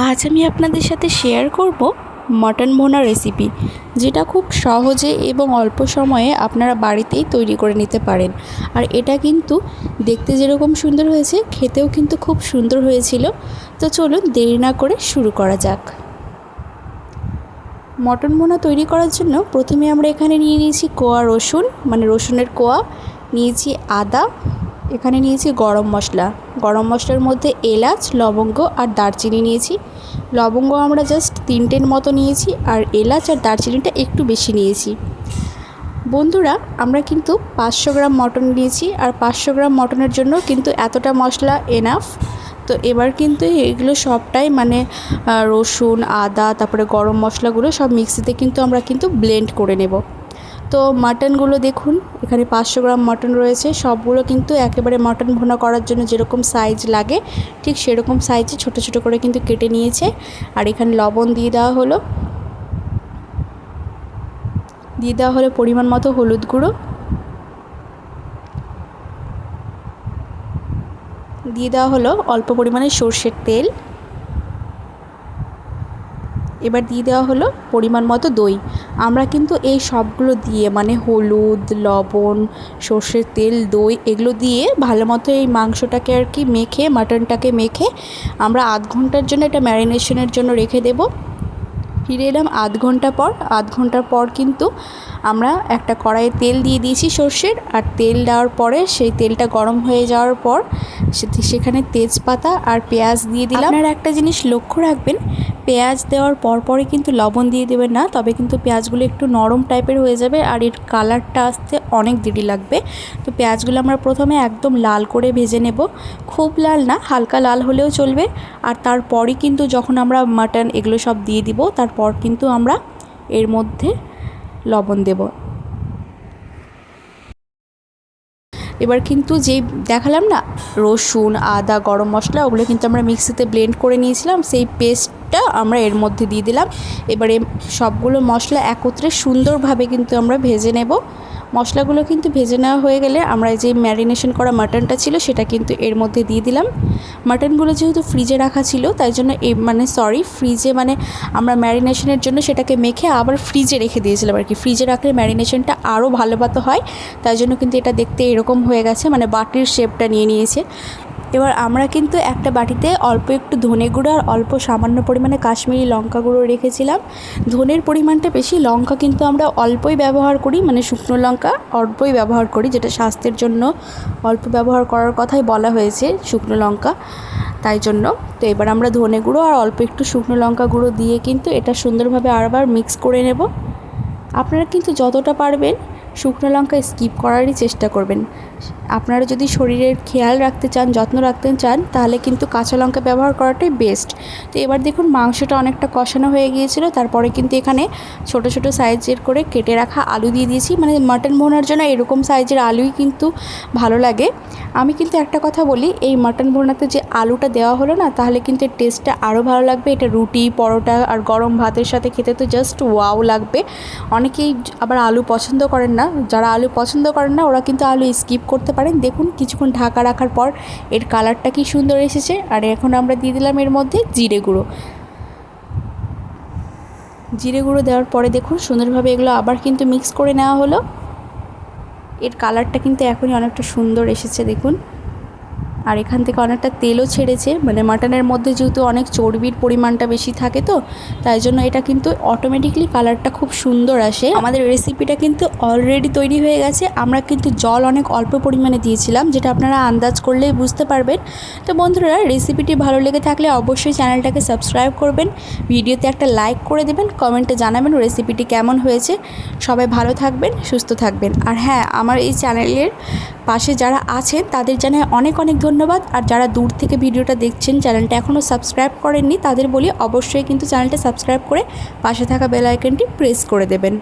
আজ আমি আপনাদের সাথে শেয়ার করব মটন ভোনা রেসিপি যেটা খুব সহজে এবং অল্প সময়ে আপনারা বাড়িতেই তৈরি করে নিতে পারেন। আর এটা কিন্তু দেখতে যেরকম সুন্দর হয়েছে, খেতেও কিন্তু খুব সুন্দর হয়েছিল। তো চলুন দেরি না করে শুরু করা যাক। মটন ভোনা তৈরি করার জন্য প্রথমে আমরা এখানে নিয়ে নিয়েছি কোয়া রসুন মানে রসুনের কোয়া, নিয়েছি আদা এখানে নিয়েছি গরম মশলা। গরম মশলার মধ্যে এলাচ, লবঙ্গ আর দারচিনি নিয়েছি। লবঙ্গ আমরা জাস্ট তিনটের মতো নিয়েছি আর এলাচ আর দারচিনিটা একটু বেশি নিয়েছি। বন্ধুরা, আমরা কিন্তু পাঁচশো গ্রাম মটন নিয়েছি আর পাঁচশো গ্রাম মটনের জন্য কিন্তু এতটা মশলা এনাফ তো এবার কিন্তু এগুলো সবটাই মানে রসুন, আদা, তারপরে গরম মশলাগুলো সব মিক্সিতে কিন্তু আমরা কিন্তু ব্লেন্ড করে নেব। তো মাটনগুলো দেখুন, এখানে পাঁচশো গ্রাম মাটন রয়েছে। সবগুলো কিন্তু একেবারে মাটন ভোনা করার জন্য যেরকম সাইজ লাগে, ঠিক সেরকম সাইজে ছোট ছোট করে কিন্তু কেটে নিয়েছে। আর এখানে লবণ দিয়ে দেওয়া হলো। দিয়ে দেওয়া হলো পরিমাণ মতো হলুদ গুঁড়ো। দিয়ে দেওয়া হলো অল্প পরিমাণে সর্ষের তেল। এবার দিয়ে দেওয়া হলো পরিমাণ মতো দই। আমরা কিন্তু এই সবগুলো দিয়ে মানে হলুদ, লবণ, সর্ষের তেল, দই এগুলো দিয়ে ভালো মতো এই মাংসটাকে আর কি মেখে, মাটনটাকে মেখে আমরা আধ ঘণ্টার জন্য এটা ম্যারিনেশনের জন্য রেখে দেব। ফিরে এলাম আধ ঘণ্টা পর। আধ ঘণ্টার পর কিন্তু আমরা একটা কড়াইয়ে তেল দিয়ে দিয়েছি সর্ষের। আর তেল দেওয়ার পরে সেই তেলটা গরম হয়ে যাওয়ার পর সেখানে তেজপাতা আর পেঁয়াজ দিয়ে দিলাম। আপনারা একটা জিনিস লক্ষ্য রাখবেন, পেঁয়াজ দেওয়ার পরপরই কিন্তু লবণ দিয়ে দেবেন না, তবে কিন্তু পেঁয়াজগুলো একটু নরম টাইপের হয়ে যাবে আর এর কালারটা আসতে অনেক দেরি লাগবে। তো পেঁয়াজগুলো আমরা প্রথমে একদম লাল করে ভেজে নেব। খুব লাল না, হালকা লাল হলেও চলবে। আর তারপরই কিন্তু যখন আমরা মাটন এগুলো সব দিয়ে দিব তারপর কিন্তু আমরা এর মধ্যে লবণ দেব। এবার কিন্তু যেই দেখালাম না, রসুন, আদা, গরম মশলা, ওগুলো কিন্তু আমরা মিক্সিতে ব্লেন্ড করে নিয়েছিলাম, সেই পেস্টটা আমরা এর মধ্যে দিয়ে দিলাম। এবারে সবগুলো মশলা একত্রে সুন্দরভাবে কিন্তু আমরা ভেজে নেব। মশলাগুলো কিন্তু ভেজে নেওয়া হয়ে গেলে আমরা যে ম্যারিনেশন করা মাটনটা ছিল সেটা কিন্তু এর মধ্যে দিয়ে দিলাম। মাটনগুলো যেহেতু ফ্রিজে রাখা ছিল, তাই জন্য এই মানে সরি ফ্রিজে মানে আমরা ম্যারিনেশনের জন্য সেটাকে মেখে আবার ফ্রিজে রেখে দিয়েছিলাম আর কি। ফ্রিজে রাখলে ম্যারিনেশনটা আরও ভালো মতো হয়, তাই জন্য কিন্তু এটা দেখতে এরকম হয়ে গেছে মানে বাটির শেপটা নিয়ে নিয়েছে। এবার আমরা কিন্তু একটা বাটিতে অল্প একটু ধনে গুঁড়ো আর অল্প সামান্য পরিমাণে কাশ্মীরি লঙ্কা গুঁড়ো রেখেছিলাম। ধনের পরিমাণটা বেশি, লঙ্কা কিন্তু আমরা অল্পই ব্যবহার করি মানে শুকনো লঙ্কা অল্পই ব্যবহার করি, যেটা স্বাস্থ্যের জন্য অল্প ব্যবহার করার কথাই বলা হয়েছে, শুকনো লঙ্কা, তাই জন্য। তো এবার আমরা ধনে গুঁড়ো আর অল্প একটু শুকনো লঙ্কা গুঁড়ো দিয়ে কিন্তু এটা সুন্দরভাবে আরবার মিক্স করে নেব। আপনারা কিন্তু যতটা পারবেন শুকনো লঙ্কা স্কিপ করারই চেষ্টা করবেন। আপনারা যদি শরীরের খেয়াল রাখতে চান, যত্ন রাখতে চান, তাহলে কিন্তু কাঁচা লঙ্কা ব্যবহার করাটাই বেস্ট তো এবার দেখুন, মাংসটা অনেকটা কষানো হয়ে গিয়েছিল। তারপরে কিন্তু এখানে ছোট ছোট সাইজের করে কেটে রাখা আলু দিয়ে দিয়েছি। মানে মাটন ভোনার জন্য এরকম সাইজের আলুই কিন্তু ভালো লাগে। আমি কিন্তু একটা কথা বলি, এই মাটন ভোনাতে যে আলুটা দেওয়া হলো না, তাহলে কিন্তু এর টেস্টটা আরও ভালো লাগবে। এটা রুটি, পরোটা আর গরম ভাতের সাথে খেতে তো জাস্ট ওয়াও লাগবে। অনেকেই আবার আলু পছন্দ করেন না। যারা আলু পছন্দ করেন না, ওরা কিন্তু আলু স্কিপ করতে পারেন। দেখুন, কিছুক্ষণ ঢাকা রাখার পর এর কালারটা কি সুন্দর এসেছে। আর এখন আমরা দিয়ে দিলাম এর মধ্যে জিরে গুঁড়ো। জিরে গুঁড়ো দেওয়ার পরে দেখুন, সুন্দরভাবে এগুলো আবার কিন্তু মিক্স করে নেওয়া হলো। এর কালারটা কিন্তু এখনই অনেকটা সুন্দর এসেছে, দেখুন। আর এখান থেকে অনেকটা তেলও ছেড়েছে। মানে মাটনের মধ্যে যেহেতু অনেক চর্বির পরিমাণটা বেশি থাকে তো, তাই জন্য এটা কিন্তু অটোমেটিকলি কালারটা খুব সুন্দর আসে। আমাদের রেসিপিটা কিন্তু অলরেডি তৈরি হয়ে গেছে। আমরা কিন্তু জল অনেক অল্প পরিমাণে দিয়েছিলাম, যেটা আপনারা আন্দাজ করলেই বুঝতে পারবেন। তো বন্ধুরা রেসিপিটি ভালো লেগে থাকলে অবশ্যই চ্যানেলটাকে সাবস্ক্রাইব করবেন। ভিডিওতে একটা লাইক করে দেবেন, কমেন্টে জানাবেন রেসিপিটি কেমন হয়েছে। সবাই ভালো থাকবেন, সুস্থ থাকবেন। আর হ্যাঁ আমার এই চ্যানেলের পাশে যারা আছেন, তাদের জানায় অনেক অনেক ধন্যবাদ। আর যারা দূর থেকে ভিডিওটা দেখছেন, চ্যানেলটা এখনও সাবস্ক্রাইব করেননি, তাদের বলি অবশ্যই কিন্তু চ্যানেলটা সাবস্ক্রাইব করে পাশে থাকা বেল আইকনটি প্রেস করে দেবেন।